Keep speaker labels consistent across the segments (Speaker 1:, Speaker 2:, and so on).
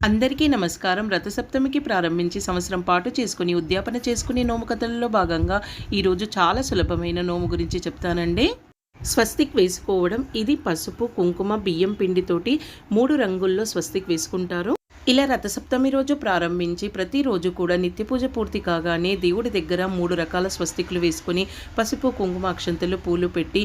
Speaker 1: అందరికీ నమస్కారం. రథసప్తమికి ప్రారంభించి సంవత్సరం పాటు చేసుకుని ఉద్యాపన చేసుకునే నోము కథలలో భాగంగా ఈరోజు చాలా సులభమైన నోము గురించి చెప్తానండి. స్వస్తిక్ వేసుకోవడం ఇది పసుపు కుంకుమ బియ్యం పిండితోటి మూడు రంగుల్లో స్వస్తిక్ వేసుకుంటారు. ఇలా రథసప్తమి రోజు ప్రారంభించి ప్రతిరోజు కూడా నిత్య పూజ పూర్తి కాగానే దేవుడి దగ్గర మూడు రకాల స్వస్తికులు వేసుకుని పసుపు కుంకుమ అక్షంతలు పూలు పెట్టి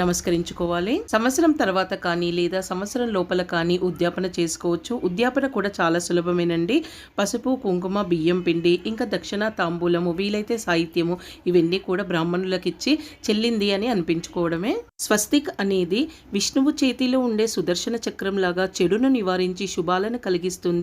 Speaker 1: నమస్కరించుకోవాలి. సంవత్సరం తర్వాత కానీ లేదా సంవత్సరం లోపల కానీ ఉద్యాపన చేసుకోవచ్చు. ఉద్యాపన కూడా చాలా సులభమేనండి. పసుపు కుంకుమ బియ్యం పిండి ఇంకా దక్షిణ తాంబూలము వీలైతే సాహిత్యము ఇవన్నీ కూడా బ్రాహ్మణులకు ఇచ్చి చెల్లింది అని అనిపించుకోవడమే. స్వస్తిక్ అనేది విష్ణువు చేతిలో ఉండే సుదర్శన చక్రం లాగా చెడును నివారించి శుభాలను కలిగిస్తుంది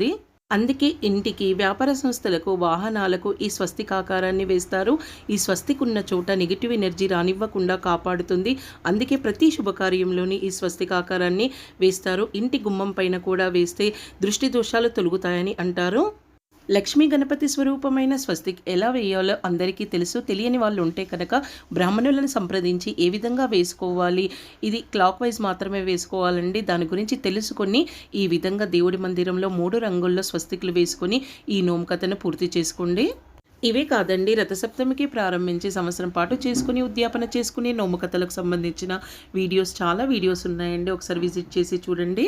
Speaker 1: అందుకే ఇంటికి వ్యాపార సంస్థలకు వాహనాలకు ఈ స్వస్తికాకారాన్ని వేస్తారు. ఈ స్వస్తికున్న చోట నెగిటివ్ ఎనర్జీ రానివ్వకుండా కాపాడుతుంది. అందుకే ప్రతి శుభకార్యంలోని ఈ స్వస్తికాకారాన్ని వేస్తారు. ఇంటి గుమ్మం పైన కూడా వేస్తే దృష్టి దోషాలు తొలుగుతాయని అంటారు. లక్ష్మీ గణపతి స్వరూపమైన స్వస్తిక్ ఎలా వేయాలో అందరికీ తెలుసు. తెలియని వాళ్ళు ఉంటే కనుక బ్రాహ్మణులను సంప్రదించి ఏ విధంగా వేసుకోవాలి? ఇది క్లాక్ వైజ్ మాత్రమే వేసుకోవాలండి. దాని గురించి తెలుసుకొని ఈ విధంగా దేవుడి మందిరంలో మూడు రంగుల్లో స్వస్తికులు వేసుకొని ఈ నోమకథను పూర్తి చేసుకోండి. ఇవే కాదండి రథసప్తమికి ప్రారంభించి సంవత్సరం పాటు చేసుకుని ఉద్యాపన చేసుకునే నోమకథలకు సంబంధించిన వీడియోస్ చాలా వీడియోస్ ఉన్నాయండి. ఒకసారి విజిట్ చేసి చూడండి.